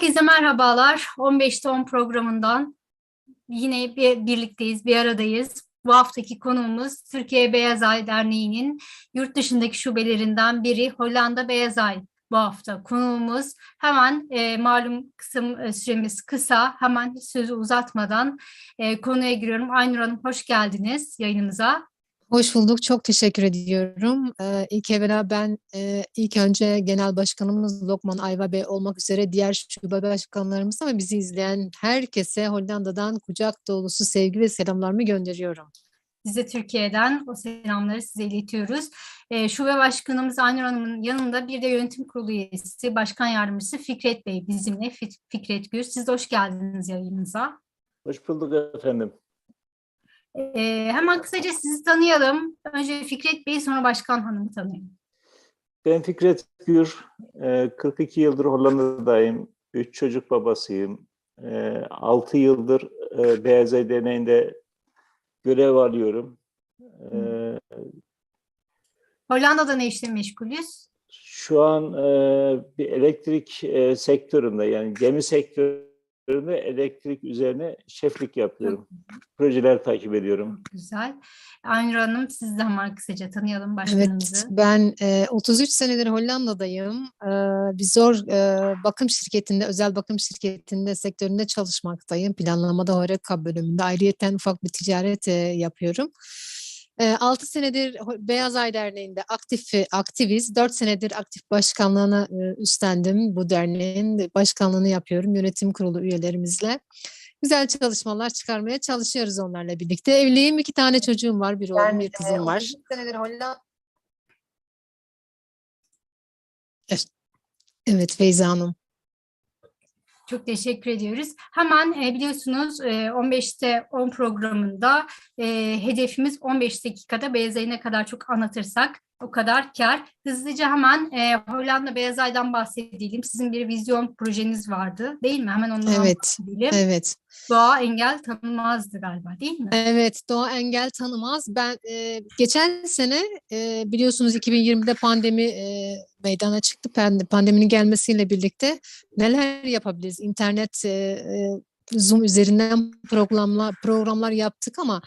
Herkese merhabalar. 15'te 10 programından yine bir, birlikteyiz, bir aradayız. Bu haftaki konuğumuz Türkiye Beyaz Ay Derneği'nin yurt dışındaki şubelerinden biri Hollanda Beyaz Ay bu hafta konuğumuz. Hemen e, malum kısım e, süremiz kısa. Hemen sözü uzatmadan e, konuya giriyorum. Aynur Hanım hoş geldiniz yayınımıza. Hoş bulduk. Çok teşekkür ediyorum. Ee, ilk evvela ben e, ilk önce Genel Başkanımız Lokman Ayva Bey olmak üzere diğer şube başkanlarımıza ve bizi izleyen herkese Hollanda'dan kucak dolusu sevgi ve selamlarımı gönderiyorum. Biz de Türkiye'den o selamları size iletiyoruz. E, Şube Başkanımız Aynur Hanım'ın yanında bir de yönetim kurulu üyesi, başkan yardımcısı Fikret Bey bizimle. Fik- Fikret Gür, siz de hoş geldiniz yayınımıza. Hoş bulduk efendim. E, hemen kısaca sizi tanıyalım. Önce Fikret Bey, sonra Başkan Hanım'ı tanıyalım. Ben Fikret Gür, e, 42 yıldır Hollanda'dayım. 3 çocuk babasıyım. 6 yıldır e, Beyaz Derneği'nde görev alıyorum. Hollanda'da ne işle meşgulüz? Şu an e, bir elektrik e, sektöründe yani gemi sektöründe elektrik üzerine şeflik yapıyorum. Projeler takip ediyorum. Güzel. Aynur Hanım, siz de hemen kısaca tanıyalım Evet, başkanımızı. ben e, 33 senedir Hollanda'dayım. E, bir zor e, bakım şirketinde, özel bakım şirketinde sektöründe çalışmaktayım. Planlamada HoReCa bölümünde. Ayrıyeten ufak bir ticaret e, yapıyorum. 6 senedir Ho- Beyaz Ay Derneği'nde aktif aktiviz. 4 senedir aktif başkanlığını e, üstlendim. Bu derneğin başkanlığını yapıyorum yönetim kurulu üyelerimizle. Güzel çalışmalar çıkarmaya çalışıyoruz onlarla birlikte. Evliyim, iki tane çocuğum var. Bir oğlum, bir kızım var. senedir Hollanda. Evet Feyza Hanım. Çok teşekkür ediyoruz. Hemen e, biliyorsunuz e, 15'te 10 programında e, hedefimiz 15 dakikada Beyaz Ay'ı ne kadar çok anlatırsak o kadar kar. Hızlıca hemen e, Hollanda Beyaz Ay'dan bahsedelim. Sizin bir vizyon projeniz vardı değil mi? Hemen ondan Evet, bahsedelim. Evet. Doğa engel tanınmazdı galiba değil mi? Evet, doğa engel tanımaz. Ben e, geçen sene e, biliyorsunuz 2020'de pandemi e, meydana çıktı. Pand- Pandeminin gelmesiyle birlikte neler yapabiliriz? İnternet, e, e, Zoom üzerinden programlar programlar yaptık ama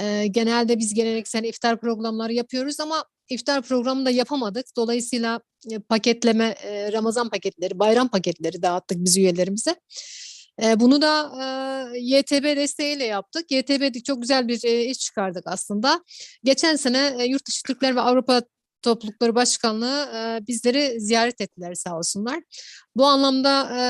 e, genelde biz geleneksel iftar programları yapıyoruz ama iftar programı da yapamadık. Dolayısıyla e, paketleme, e, Ramazan paketleri, bayram paketleri dağıttık biz üyelerimize. E, Bunu da YTB desteğiyle yaptık. YTB çok güzel bir iş çıkardık aslında. Geçen sene e, Yurtdışı Türkler ve Avrupa Toplulukları Başkanlığı e, bizleri ziyaret ettiler sağ olsunlar. Bu anlamda e,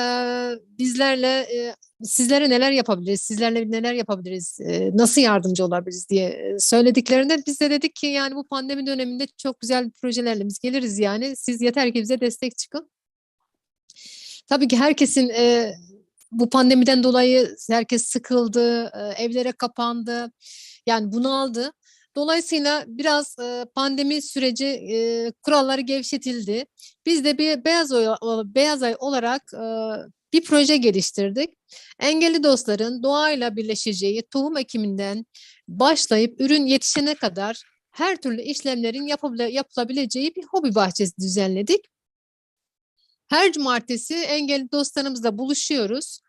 bizlerle e, sizlere neler yapabiliriz, sizlerle neler yapabiliriz, e, nasıl yardımcı olabiliriz diye söylediklerinde biz de dedik ki yani bu pandemi döneminde çok güzel projelerle biz geliriz yani. Siz yeter ki bize destek çıkın. Tabii ki herkesin e, bu pandemiden dolayı herkes sıkıldı, evlere kapandı. Yani bunaldı. Dolayısıyla biraz e, pandemi süreci e, kuralları gevşetildi. Biz de bir beyaz ay, beyaz ay olarak e, bir proje geliştirdik. Engelli dostların doğayla birleşeceği tohum ekiminden başlayıp ürün yetişene kadar her türlü işlemlerin yapılabileceği bir hobi bahçesi düzenledik. Her cumartesi engelli dostlarımızla buluşuyoruz.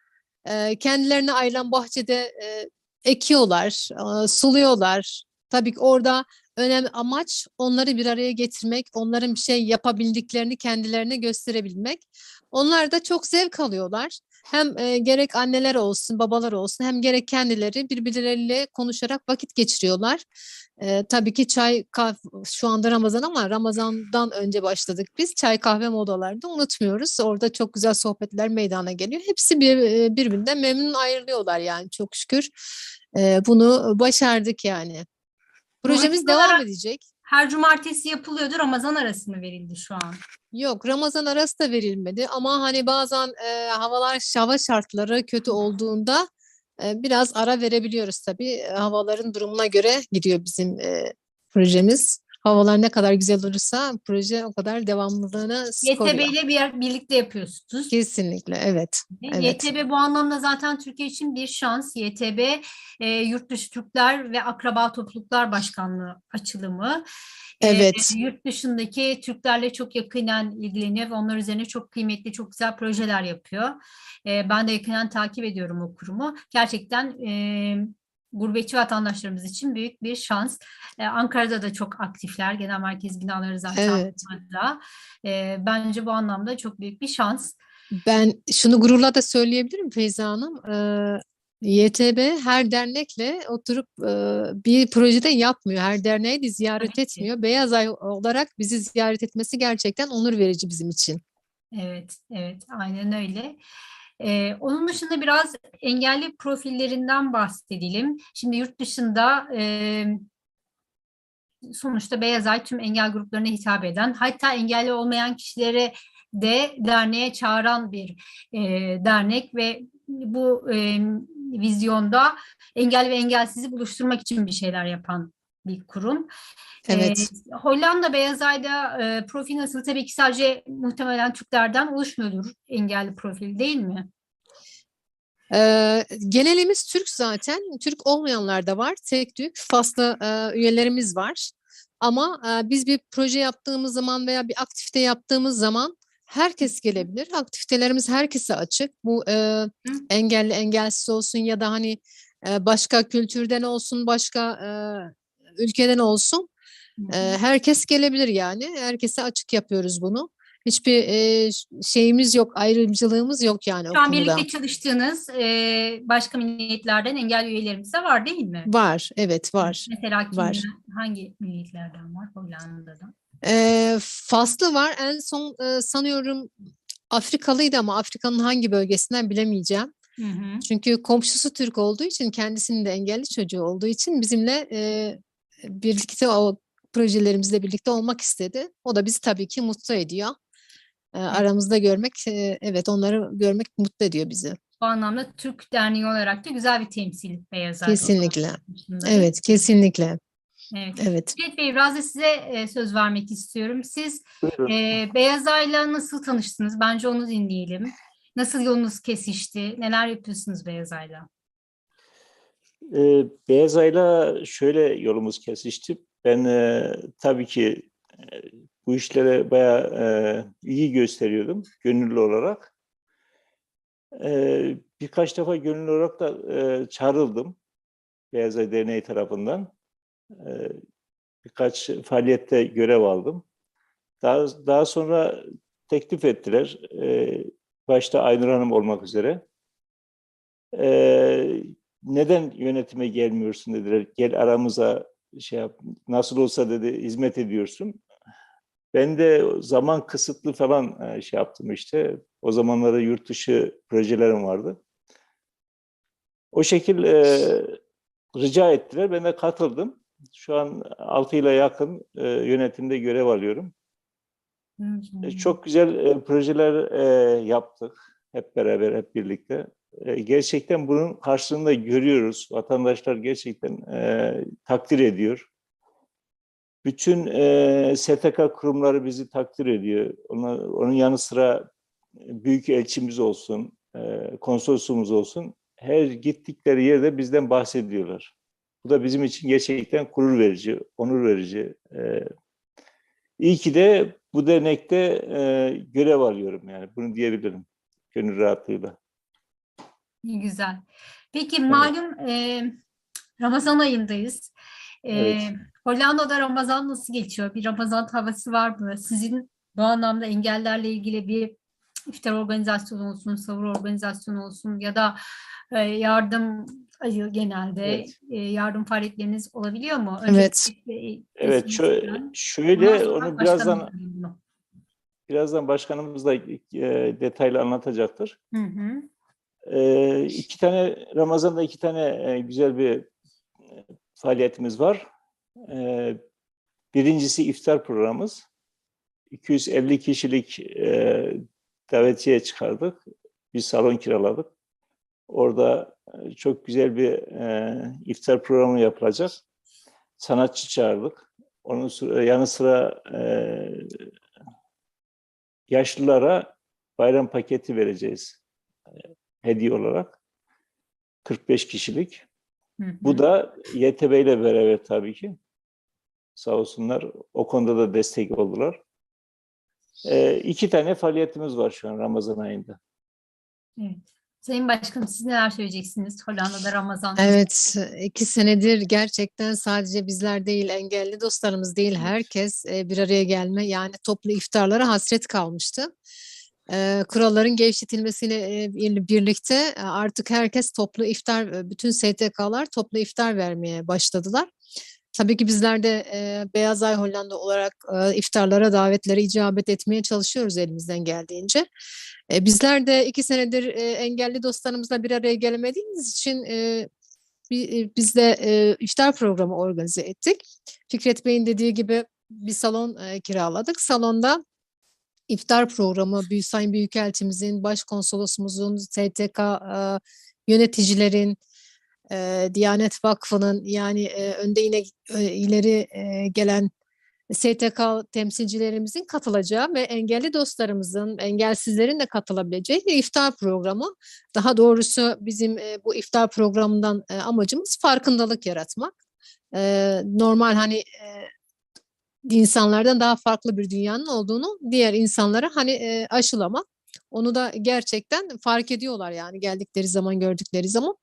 Eee, kendilerine ayrılan bahçede eee, ekiyorlar, eee, suluyorlar. Tabii ki orada önemli amaç onları bir araya getirmek, onların bir şey yapabildiklerini kendilerine gösterebilmek. Onlar da çok zevk alıyorlar. Hem eee, gerek anneler olsun, babalar olsun hem gerek kendileri birbirleriyle konuşarak vakit geçiriyorlar. Eee, tabii ki çay, kahve, şu anda Ramazan ama Ramazan'dan önce başladık biz. Çay kahve modalarında unutmuyoruz. Orada çok güzel sohbetler meydana geliyor. Hepsi bir, eee, birbirinden memnun ayrılıyorlar yani çok şükür. Eee, bunu başardık yani. Projemiz devam edecek. Her cumartesi yapılıyordu. Ramazan arası mı verildi şu an? Yok Ramazan arası da verilmedi ama hani bazen eee, havalar hava şartları kötü olduğunda eee, biraz ara verebiliyoruz tabii. Havaların durumuna göre gidiyor bizim eee, projemiz. Havalar ne kadar güzel olursa proje o kadar devamlılığını YTB koruyor. ile bir, birlikte yapıyorsunuz. Kesinlikle evet. Evet. YTB bu anlamda zaten Türkiye için bir şans. YTB e, Yurtdışı Türkler ve Akraba Topluluklar Başkanlığı açılımı. E, Evet. yurt dışındaki Türklerle çok yakinen ilgileniyor ve onlar üzerine çok kıymetli, çok güzel projeler yapıyor. E, ben de yakinen takip ediyorum o kurumu. Gerçekten e, gurbetçi vatandaşlarımız için büyük bir şans. E, Ankara'da da çok aktifler. Genel merkez binaları zaten Evet. burada. E, bence bu anlamda çok büyük bir şans. Ben şunu gururla da söyleyebilirim Feyza Hanım. Ee, YTB her dernekle oturup e, bir projede yapmıyor. Her derneği de ziyaret ki. etmiyor. Beyaz Ay olarak bizi ziyaret etmesi gerçekten onur verici bizim için. Evet, evet, aynen öyle. Ee, onun dışında biraz engelli profillerinden bahsedelim. Şimdi yurt dışında e, sonuçta Beyaz Ay tüm engel gruplarına hitap eden, hatta engelli olmayan kişilere de derneğe çağıran bir e, dernek ve bu e, vizyonda engelli ve engelsizi buluşturmak için bir şeyler yapan bir kurum. Evet. Ee, Hollanda Beyaz Ay'da e, profil nasıl? Tabii ki sadece muhtemelen Türklerden oluşmuyordur engelli profil değil mi? Ee, genelimiz Türk zaten. Türk olmayanlar da var. Tek tük Faslı e, üyelerimiz var. Ama e, biz bir proje yaptığımız zaman veya bir aktivite yaptığımız zaman herkes gelebilir. Aktivitelerimiz herkese açık. Bu e, engelli engelsiz olsun ya da hani e, başka kültürden olsun, başka e, ülkeden olsun. E, herkes gelebilir yani. Herkese açık yapıyoruz bunu. Hiçbir e, şeyimiz yok, ayrımcılığımız yok yani Şu an birlikte çalıştığınız e, başka milletlerden engelli üyelerimiz de var değil mi? Var, evet var. Mesela var. kimler, hangi milletlerden var Hollanda'dan? Ee, Faslı var. En son e, sanıyorum Afrikalıydı ama Afrika'nın hangi bölgesinden bilemeyeceğim. Hı hı. Çünkü komşusu Türk olduğu için, kendisinin de engelli çocuğu olduğu için bizimle e, birlikte o projelerimizle birlikte olmak istedi. O da bizi tabii ki mutlu ediyor. E, aramızda görmek, e, evet onları görmek mutlu ediyor bizi. Bu anlamda Türk Derneği olarak da güzel bir temsil Beyaz. Kesinlikle. Evet, kesinlikle. Evet. Evet. Fikret Bey biraz da size e, söz vermek istiyorum. Siz Buyurun. e, Beyaz Ay'la nasıl tanıştınız? Bence onu dinleyelim. Nasıl yolunuz kesişti? Neler yapıyorsunuz Beyaz Ay'la? Ee, Beyaz şöyle yolumuz kesişti. Ben e, tabii ki e, bu işlere bayağı e, iyi gösteriyordum gönüllü olarak. E, birkaç defa gönüllü olarak da e, çağrıldım Beyaz Ay Derneği tarafından. E, birkaç faaliyette görev aldım. Daha, daha sonra teklif ettiler. E, başta Aynur Hanım olmak üzere. E, neden yönetime gelmiyorsun dediler. Gel aramıza şey yap. Nasıl olsa dedi hizmet ediyorsun. Ben de zaman kısıtlı falan e, şey yaptım işte. O zamanlarda yurt dışı projelerim vardı. O şekil e, rica ettiler. Ben de katıldım. Şu an 6 yıla yakın e, yönetimde görev alıyorum. E, Çok güzel e, projeler e, yaptık. Hep beraber, hep birlikte. E, gerçekten bunun karşılığını da görüyoruz. Vatandaşlar gerçekten e, takdir ediyor. Bütün e, STK kurumları bizi takdir ediyor. Ona, onun yanı sıra büyük elçimiz olsun, e, konsolosumuz olsun. Her gittikleri yerde bizden bahsediyorlar. Bu da bizim için gerçekten gurur verici, onur verici. E, iyi ki de bu dernekte e, görev alıyorum yani. Bunu diyebilirim gönül rahatlığıyla. Ne güzel. Peki malum e, Ramazan ayındayız. E, Evet. Hollanda'da Ramazan nasıl geçiyor? Bir Ramazan havası var mı? Sizin bu anlamda engellerle ilgili bir iftar organizasyonu olsun, sahur organizasyonu olsun ya da e, yardım ayı genelde Evet. e, yardım faaliyetleriniz olabiliyor mu? Evet. Öncelikle, Evet, kesinlikle. şöyle, onu birazdan birazdan başkanımız da e, detaylı anlatacaktır. Hı hı. Ee, iki tane Ramazan'da iki tane e, güzel bir e, faaliyetimiz var. Ee, birincisi iftar programımız. 250 kişilik e, davetiye çıkardık. Bir salon kiraladık. Orada e, çok güzel bir e, iftar programı yapılacak. Sanatçı çağırdık. Onun sıra- yanı sıra e, yaşlılara bayram paketi vereceğiz e, hediye olarak. 45 kişilik. Hı hı. Bu da YTB ile beraber tabii ki. Sağ olsunlar o konuda da destek oldular. E, iki tane faaliyetimiz var şu an Ramazan ayında. Evet. Sayın Başkanım siz neler söyleyeceksiniz Hollanda'da Ramazan? Evet, iki senedir gerçekten sadece bizler değil, engelli dostlarımız değil, herkes e, bir araya gelme yani toplu iftarlara hasret kalmıştı. Kuralların gevşetilmesiyle bir- birlikte artık herkes toplu iftar, bütün STK'lar toplu iftar vermeye başladılar. Tabii ki bizler de Beyaz Ay Hollanda olarak iftarlara, davetlere icabet etmeye çalışıyoruz elimizden geldiğince. E, bizler de iki senedir engelli dostlarımızla bir araya gelemediğimiz için e, bi- biz de iftar programı organize ettik. Fikret Bey'in dediği gibi bir salon kiraladık. Salonda iftar programı Büyük Sayın Büyükelçimizin, Başkonsolosumuzun, STK e, yöneticilerin, e, Diyanet Vakfı'nın yani e, önde yine e, ileri e, gelen STK temsilcilerimizin katılacağı ve engelli dostlarımızın, engelsizlerin de katılabileceği iftar programı. Daha doğrusu bizim e, bu iftar programından e, amacımız farkındalık yaratmak. E, normal hani insanlardan daha farklı bir dünyanın olduğunu diğer insanlara hani e, aşılamak. Onu da gerçekten fark ediyorlar yani geldikleri zaman gördükleri zaman.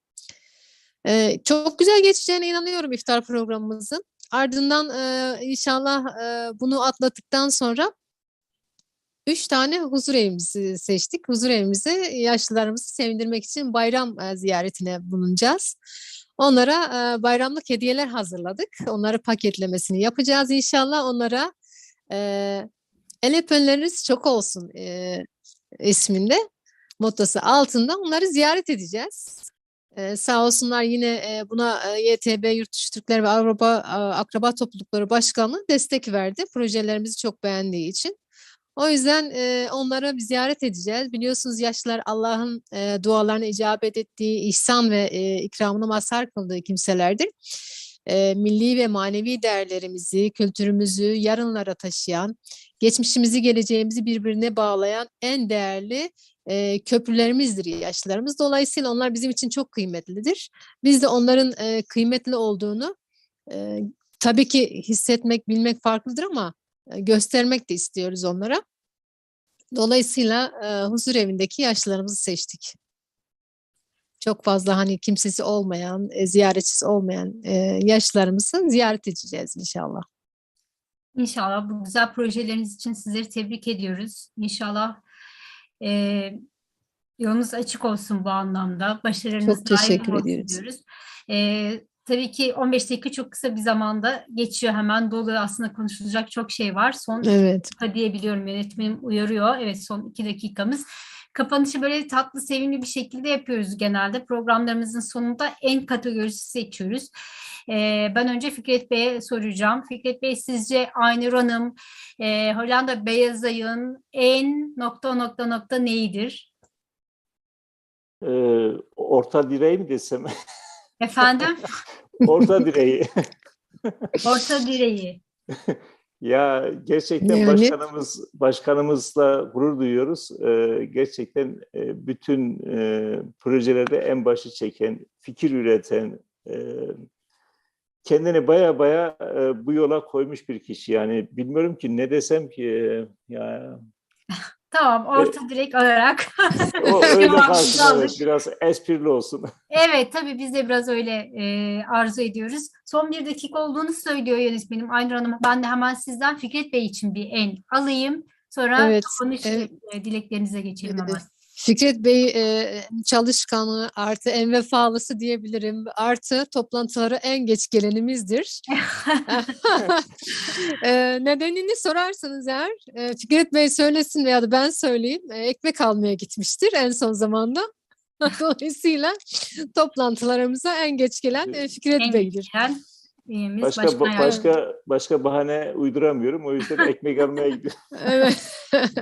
E, çok güzel geçeceğine inanıyorum iftar programımızın. Ardından e, inşallah e, bunu atlattıktan sonra üç tane huzur evimizi seçtik. Huzur evimizi yaşlılarımızı sevindirmek için bayram e, ziyaretine bulunacağız. Onlara e, bayramlık hediyeler hazırladık. Onları paketlemesini yapacağız inşallah. Onlara e, el öpenleriniz çok olsun e, isminde mottosu altında onları ziyaret edeceğiz. Ee, sağ olsunlar yine e, buna e, YTB Yurt Dışı Türkler ve Avrupa e, Akraba Toplulukları Başkanlığı destek verdi. Projelerimizi çok beğendiği için. O yüzden e, onlara bir ziyaret edeceğiz. Biliyorsunuz yaşlılar Allah'ın e, dualarına icabet ettiği, ihsan ve e, ikramını mazhar kıldığı kimselerdir. E, milli ve manevi değerlerimizi, kültürümüzü yarınlara taşıyan, geçmişimizi, geleceğimizi birbirine bağlayan en değerli e, köprülerimizdir yaşlılarımız. Dolayısıyla onlar bizim için çok kıymetlidir. Biz de onların e, kıymetli olduğunu e, tabii ki hissetmek, bilmek farklıdır ama göstermek de istiyoruz onlara. Dolayısıyla e, huzur evindeki yaşlılarımızı seçtik. Çok fazla hani kimsesi olmayan, e, ziyaretçisi olmayan e, yaşlılarımızı ziyaret edeceğiz inşallah. İnşallah bu güzel projeleriniz için sizleri tebrik ediyoruz. İnşallah e, yolunuz açık olsun bu anlamda. Başarınız Çok teşekkür ediyoruz. diyoruz. E, tabii ki 15 dakika çok kısa bir zamanda geçiyor hemen dolu aslında konuşulacak çok şey var. Son Evet. dakika diyebiliyorum yönetmenim uyarıyor. Evet son iki dakikamız. Kapanışı böyle tatlı sevimli bir şekilde yapıyoruz genelde. Programlarımızın sonunda en kategorisi seçiyoruz. Ee, ben önce Fikret Bey'e soracağım. Fikret Bey sizce Aynur Hanım e, Hollanda Beyaz Ay'ın en nokta nokta nokta neyidir? E, orta direği mi desem? Efendim? orta direği. Orta direği. Ya gerçekten Yani- başkanımız başkanımızla gurur duyuyoruz. Ee, gerçekten e, bütün e, projelerde en başı çeken, fikir üreten, e, kendini baya baya e, bu yola koymuş bir kişi. Yani bilmiyorum ki ne desem ki e, ya Tamam orta direk olarak. o öyle kalsın evet, biraz esprili olsun. Evet tabii biz de biraz öyle e, arzu ediyoruz. Son bir dakika olduğunu söylüyor yönetmenim Aynur Hanım. Ben de hemen sizden Fikret Bey için bir en alayım. Sonra Evet, kapanış evet. e, dileklerinize geçelim Evet. Fikret Bey e, çalışkanı artı en vefalısı diyebilirim. Artı toplantılara en geç gelenimizdir. e, nedenini sorarsanız eğer e, Fikret Bey söylesin veya da ben söyleyeyim. E, ekmek almaya gitmiştir en son zamanda. Dolayısıyla toplantılarımıza en geç gelen e, Fikret En Bey'dir. geçen üyemiz. Başka Başkan ba- başka başka bahane uyduramıyorum. O yüzden ekmek almaya gidiyorum. Evet.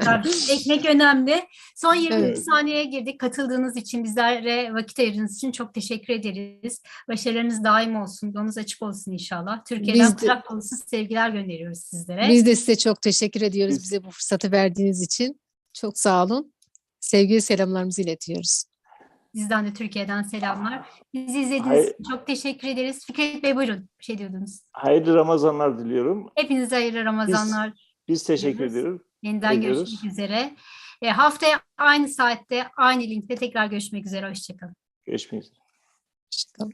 Tabii, Ekmek önemli. Son 20 Evet. saniyeye girdik. Katıldığınız için, bizlere vakit ayırdığınız için çok teşekkür ederiz. Başarılarınız daim olsun, yolunuz açık olsun inşallah. Türkiye'den Biz de- dolusu sevgiler gönderiyoruz sizlere. Biz de size çok teşekkür ediyoruz Biz- bize bu fırsatı verdiğiniz için. Çok sağ olun. Sevgili selamlarımızı iletiyoruz. Sizden de Türkiye'den selamlar. Bizi izlediğiniz Hayır. için çok teşekkür ederiz. Fikret Bey buyurun. Bir şey diyordunuz. Hayırlı Ramazanlar diliyorum. Hepinize hayırlı Ramazanlar. Biz teşekkür Diliyoruz. ediyoruz. Yeniden ediyoruz. görüşmek üzere. E, haftaya aynı saatte, aynı linkte tekrar görüşmek üzere. Hoşçakalın. Görüşmek üzere. Hoşçakalın.